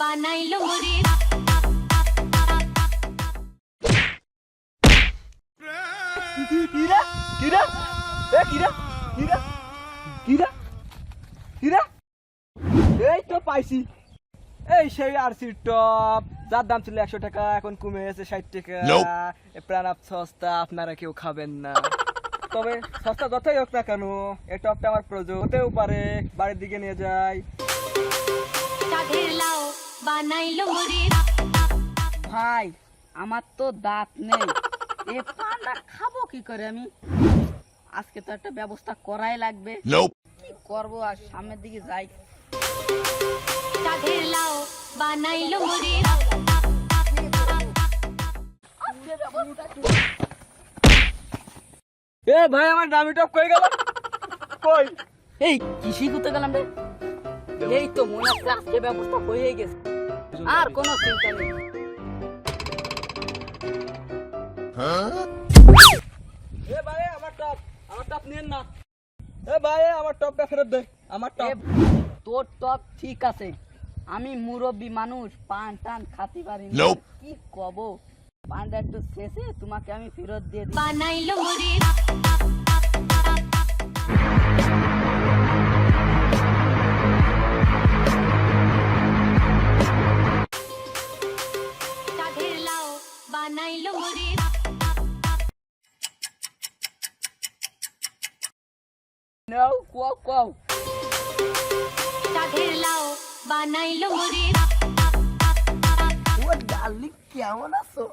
বানাইলো মুড়ি। কিরা কিরা এ কিরা কিরা কিরা কিরা এই তো পাইছি। এই সেই আরসি টপ। যার দাম ছিল একশো টাকা এখন কমে গেছে ষাট টাকা। প্রাণাপ সস্তা আপনারা কেউ খাবেন না। তবে সস্তা যতই হোক না কেন এই টপটা আমার প্রয়োজন হতেও পারে বাড়ির দিকে নিয়ে যাই। বানাইলো মুড়ি। ভাই আমার তো দাঁত নেই। এ পান্ডা খাব কি করে আমি? আজকে তো একটা ব্যবস্থা করাই লাগবে। কি করব আর সামনের দিকে যাই। কাঠের লাউ বানাইলো মুড়ি। এ ভাই আমার দামি টপ কই গেল? কই? এই কৃষি করতে গেলাম রে? এই তো মনে হচ্ছে আজকে ব্যবস্থা হয়ে গেছে। আর কোনো চিন্তা নেই। এ ভাই আমার টপ আমার টপ নিয়েন না। এ ভাই আমার টপটা ফেরত দে আমার টপ তোর টপ ঠিক আছে। আমি মুরব্বী মানুষ পান টান খাতে পারি না। কি কব? পানটা একটু শেষে তোমাকে আমি ফেরত দিয়ে দিই। বানাইলো নাও কোয়াও কোয়াও কাঁধে লাও বানাইলো মোরে ও ডার্লিং কেমন আছো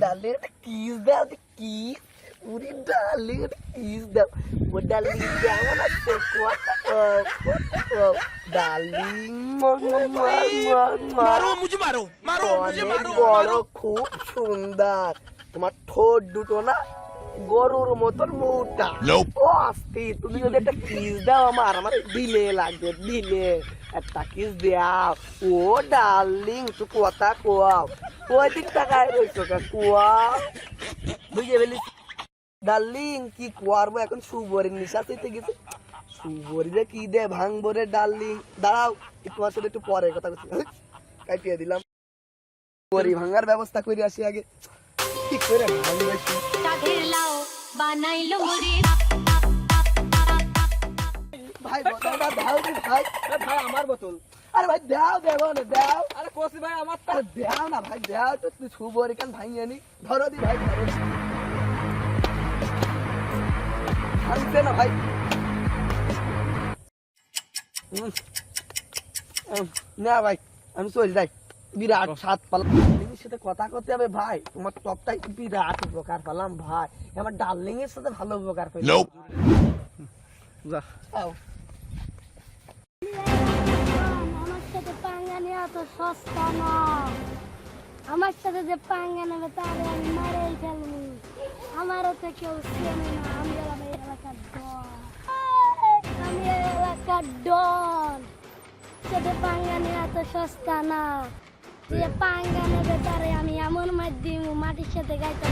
ডার্লিং একটা কিস দাও কিস উনি ডার্লিং একটা কিস দাও ও ডার্লিং কেমন আছো কোয়াও ডার্লিং মারো মুঝে মারো মারো মুঝে মারো বড় খুব সুন্দর তোমার ঠোঁট দুটো না গরুর মতন মোটা. ও আস্তে তুমি যদি একটা কিস দাও আমার আমার দিলে লাগবে দিলে একটা কিস দাও। ও ডার্লিং তুই কথা কোয়াও ওই দিক টাকায় রয়েছো কা কোয়াও বুঝে ফেলিস? ডার্লিং কি করব? এখন সুবরের নিশা চেতে গেছে। সুবরিরে কি দে ভাঙবো রে ডার্লিং দাঁড়াও একটু তোমার সাথে একটু পরে কথা বলছি। কাটিয়ে দিলাম। বড়ি ভাঙার ব্যবস্থা করে আসি আগে। কি করে ভাঙবে? বানাইলো ভাই ভাই ভাই। আমার বোতল। আরে ভাই দাও দেবো না দাও। আরে কোসি ভাই আমার তো দাও না ভাই দাও তো তুই সুবরি কান নি। ধরো দি ভাই ধরো। ভাঙছে না ভাই। উম, উম, না ভাই আমি চল যাই। বিরাট সাত পালাম ডার্লিংয়ের সাথে কথা করতে হবে ভাই। তোমার টপটাই বিরাট উপকার পেলাম ভাই। আমার ডার্লিং এর সাথে ভালো উপকার পেলাম। যা। আও। আমার সাথে পাঙ্গা নেওয়া তো সস্তা না। আমার সাথে যে পাঙ্গা নেবে তারে আমি মারেই ফেলব। আমারও তো কেউ চেনে না আমি এই এলাকার ডন আমি এলাকার ডন সাথে পাঙ্গা নেওয়া তো সস্তা না। যে পাঙ্গা নেবে তারে আমি এমন মাধ্যম মাটির সাথে গাইতে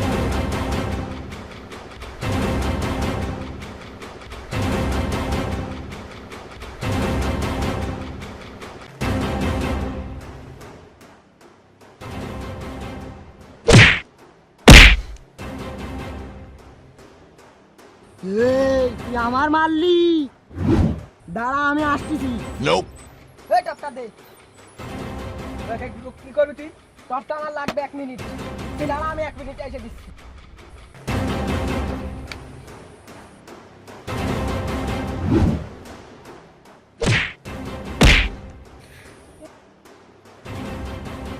তুই আমার মারলি? দাঁড়া আমি আসতেছি। দে। কি- করবি তুই? টপটা আমার লাগবে এক মিনিট তুই দাঁড়া আমি এক মিনিট এসে দিচ্ছি।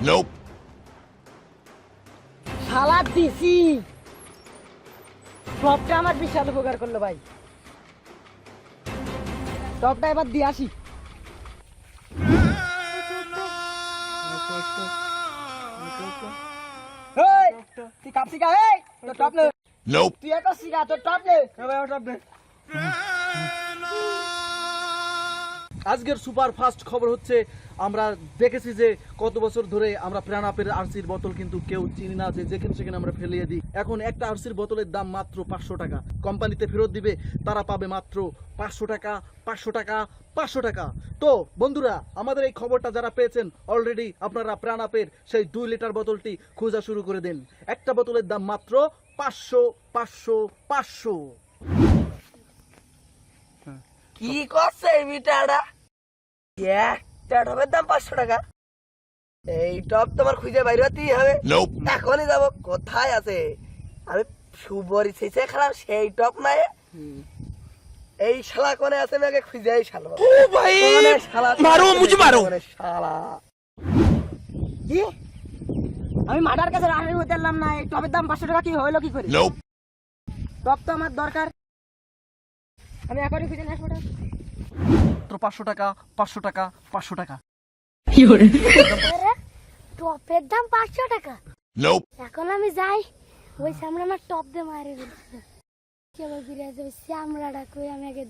Nope. শালা দিছি। টপটা আমার বিশাল উপকার করল ভাই। টপটা এবার দিয়ে আসি। তুই কাপ শিখা এই তোর টপ নে Nope. তুই একটা শিখা তোর টপ নে টপ দে আজকের সুপার ফাস্ট খবর হচ্ছে, আমরা দেখেছি যে কত বছর ধরে আমরা প্রাণাপের আরসির বোতল কিন্তু কেউ চিনি না, যে যেখানে সেখানে আমরা ফেলিয়ে দিই। এখন একটা আরসির বোতলের দাম মাত্র পাঁচশো টাকা। কোম্পানিতে ফেরত দিবে, তারা পাবে মাত্র পাঁচশো টাকা পাঁচশো টাকা পাঁচশো টাকা। তো, বন্ধুরা, আমাদের এই খবরটা যারা পেয়েছেন অলরেডি আপনারা প্রাণাপের সেই দুই লিটার বোতলটি খোঁজা শুরু করে দেন। একটা বোতলের দাম মাত্র পাঁচশো পাঁচশো পাঁচশো। কি করছে বিটাটা? একটা টপের দাম টাকা। এই টপ হবে। কোথায় আছে? আমি মাটার এই আমি কাছে রাহারি না এই টপের দাম পাঁচশো টাকা কি হলো কি করে? টপ তো আমার দরকার। আমি এখনই খুঁজে নেব মাত্র পাঁচশো টাকা পাঁচশো টাকা পাঁচশো টাকা। টপের দাম পাঁচশো টাকা. এখন আমি যাই ওই সামনে আমার টপ দিয়ে মারি কেবল ফিরে আসবে কই আমি আগে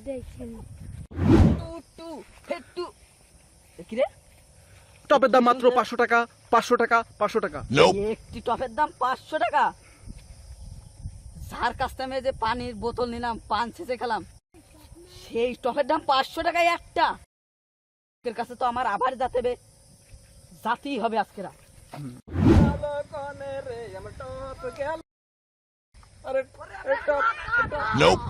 টপের দাম মাত্র পাঁচশো টাকা পাঁচশো টাকা পাঁচশো টাকা। একটি টপের দাম পাঁচশো টাকা। যার কাছ থেকে যে পানির বোতল নিলাম পান ছেঁচে খেলাম। সেই টপের দাম পাঁচশো টাকায় একটা। এর কাছে তো আমার আবার যাতে হবে। জাতেই হবে আজকেরা Nope.